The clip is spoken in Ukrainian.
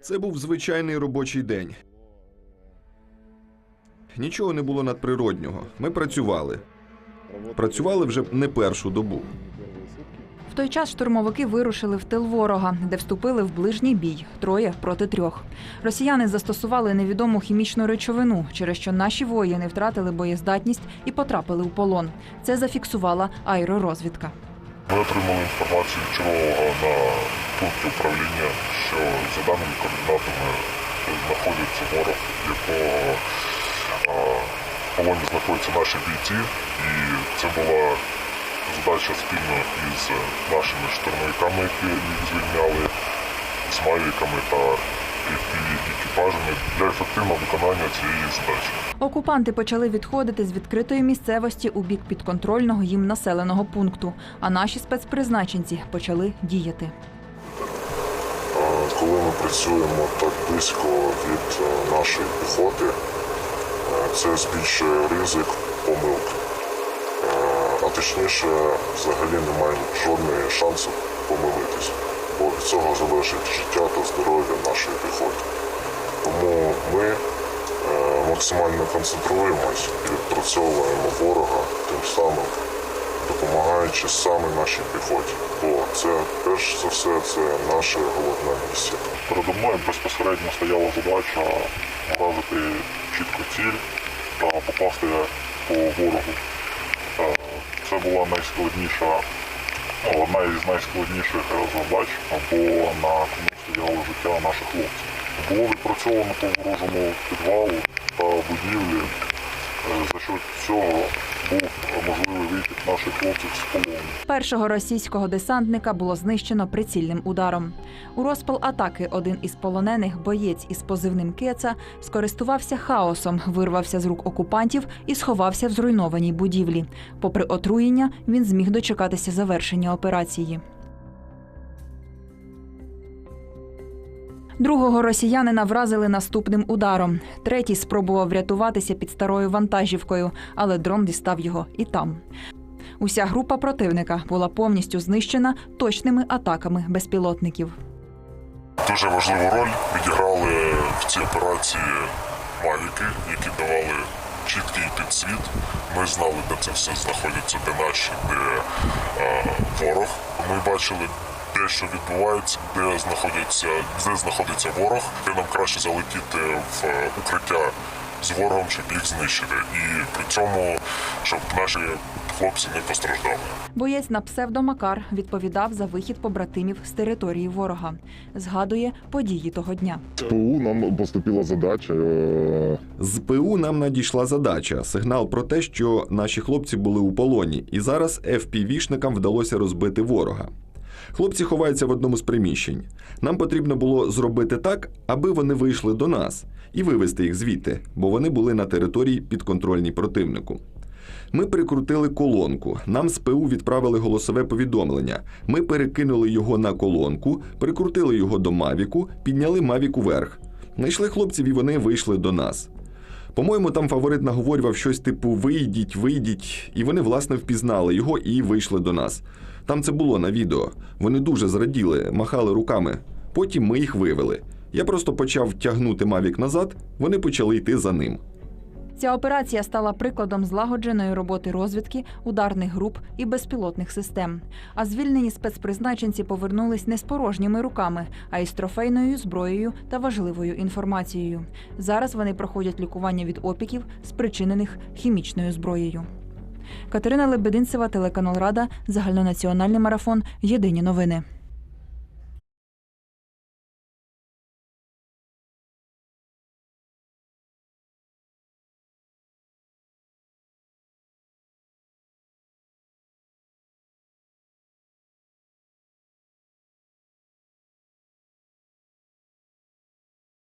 Це був звичайний робочий день. Нічого не було надприроднього. Ми працювали. Працювали вже не першу добу. В той час штурмовики вирушили в тил ворога, де вступили в ближній бій троє проти трьох. Росіяни застосували невідому хімічну речовину, через що наші воїни втратили боєздатність і потрапили у полон. Це зафіксувала аеророзвідка. Ми отримали інформацію від на пункті управління, що за даними координатами знаходиться ворог, якого полоні знаходяться наші бійці, і це була задача спільно із нашими штурмовиками, які їх звільняли, з мавіками та екіпажами для ефективного виконання цієї задачі. Окупанти почали відходити з відкритої місцевості у бік підконтрольного їм населеного пункту, а наші спецпризначенці почали діяти. Коли ми працюємо так близько від е, нашої піхоти, е, це збільшує ризик помилки. Е, А точніше, взагалі немає жодної шансу помилитись, бо від цього залежить життя та здоров'я нашої піхоти. Тому ми максимально концентруємось і відпрацьовуємо ворога тим самим допомагаючи саме нашій піхоті. Бо це перш за все це наша головна місія. Передо мною безпосередньо стояла задача вразити чітко ціль та попасти по ворогу. Е, Це була найскладніша, одна із найскладніших задач, бо на кону стояло життя наших хлопців. Було відпрацьовано по ворожому підвалу та будівлі. Е, За що цього був можливий вихід наших хлопців з полону. Першого російського десантника було знищено прицільним ударом. У розпал атаки один із полонених боєць із позивним Кеца скористувався хаосом, вирвався з рук окупантів і сховався в зруйнованій будівлі. Попри отруєння, він зміг дочекатися завершення операції. Другого росіянина вразили наступним ударом. Третій спробував врятуватися під старою вантажівкою, але дрон дістав його і там. Уся група противника була повністю знищена точними атаками безпілотників. Дуже важливу роль відіграли в цій операції мавіки, які давали чіткий підсвіт. Ми знали, де це все знаходиться, де наші, де е, ворог. Ми бачили, де що відбувається, де знаходиться, де знаходиться ворог, де нам краще залетіти в е, укриття з ворогом, щоб їх знищити. І при цьому, щоб наші хлопці не постраждали. Боєць на псевдо Макар відповідав за вихід побратимів з території ворога. Згадує події того дня. ПУ нам поступила задача е, З ПУ нам надійшла задача сигнал про те, що наші хлопці були у полоні, і зараз FPV-шникам вдалося розбити ворога. Хлопці ховаються в одному з приміщень. Нам потрібно було зробити так, аби вони вийшли до нас і вивезти їх звідти, бо вони були на території підконтрольній противнику. Ми прикрутили колонку. Нам з ПУ відправили голосове повідомлення. Ми перекинули його на колонку, прикрутили його до Мавіку, підняли Мавік уверх. Знайшли хлопців і вони вийшли до нас. По-моєму, там фаворит наговорював щось типу Вийдіть, вийдіть, і вони, власне, впізнали його і вийшли до нас. Там це було на відео. Вони дуже зраділи, махали руками. Потім ми їх вивели. Я просто почав тягнути Мавік назад, вони почали йти за ним. Ця операція стала прикладом злагодженої роботи розвідки, ударних груп і безпілотних систем. А звільнені спецпризначенці повернулись не з порожніми руками, а й з трофейною зброєю та важливою інформацією. Зараз вони проходять лікування від опіків, спричинених хімічною зброєю. Катерина Лебединцева, телеканал Рада, загальнонаціональний марафон. Єдині новини.